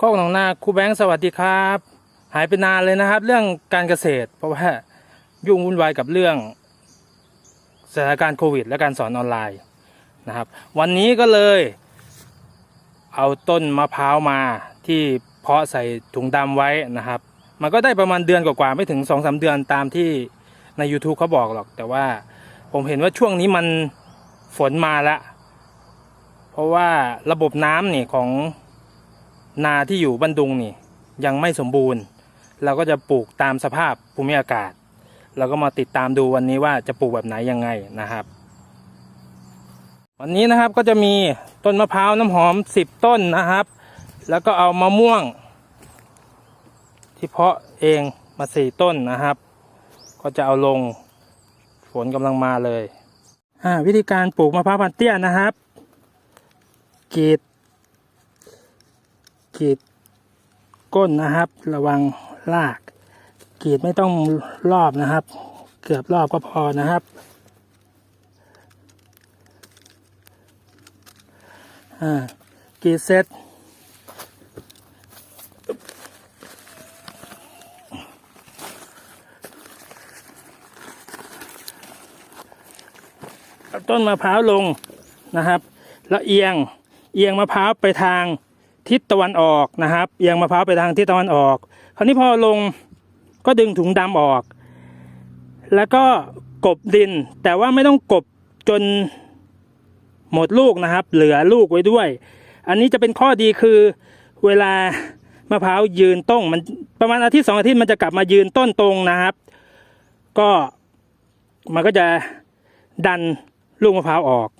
ข้อหนองนาครูแบงค์สวัสดีครับ หายไปนานเลยนะครับ เรื่องการเกษตร เพราะว่ายุ่งวุ่นวายกับเรื่องสถานการณ์โควิด และการสอนออนไลน์นะครับ วันนี้ก็เลย เอาต้นมะพร้าวมาที่เพาะใส่ถุงดำไว้นะครับ มันก็ได้ประมาณเดือนกว่าๆไม่ถึงสองสาเดือนตามที่ใน YouTube เขาบอกหรอก แต่ว่าผมเห็นว่าช่วงนี้มันฝนมาแล้วเพราะว่าระบบน้ำนี่ของ นาที่อยู่บันดุงนี่ยังไม่สมบูรณ์ เราก็จะปลูกตามสภาพภูมิอากาศ เราก็มาติดตามดูวันนี้ว่าจะปลูกแบบไหนยังไงนะครับ วันนี้นะครับก็จะมีต้นมะพร้าวน้ำหอมสิบต้นนะครับ แล้วก็เอามะม่วง ที่เพาะเองมาสี่ต้นนะครับ ก็จะเอาลงฝนกำลังมาเลยวิธีการปลูกมะพร้าวพันเตี้ยนะครับกรีด กรีดก้นนะครับ ระวังรากกรีดไม่ต้องรอบนะครับ เกือบรอบก็พอนะครับอ่ากรีดเสร็จเอาต้นมะพร้าวลงนะครับ แล้วเอียงเอียงมะพร้าวไปทาง ทิศตะวันออกนะครับเอียงมะพร้าวไปทางทิศตะวันออก คราวนี้พอลงก็ดึงถุงดำออก แล้วก็กบดิน แต่ว่าไม่ต้องกบจนหมดลูกนะครับ เหลือลูกไว้ด้วย อันนี้จะเป็นข้อดีคือเวลามะพร้าวยืนต้งมันประมาณอาทิตย์สองอาทิตย์มันจะกลับมายืนต้นตรงนะครับ ก็มันก็จะดันลูกมะพร้าวออก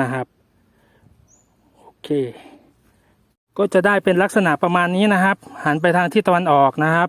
นะครับ โอเค ก็จะได้เป็นลักษณะประมาณนี้นะครับ หันไปทางที่ตะวันออกนะครับ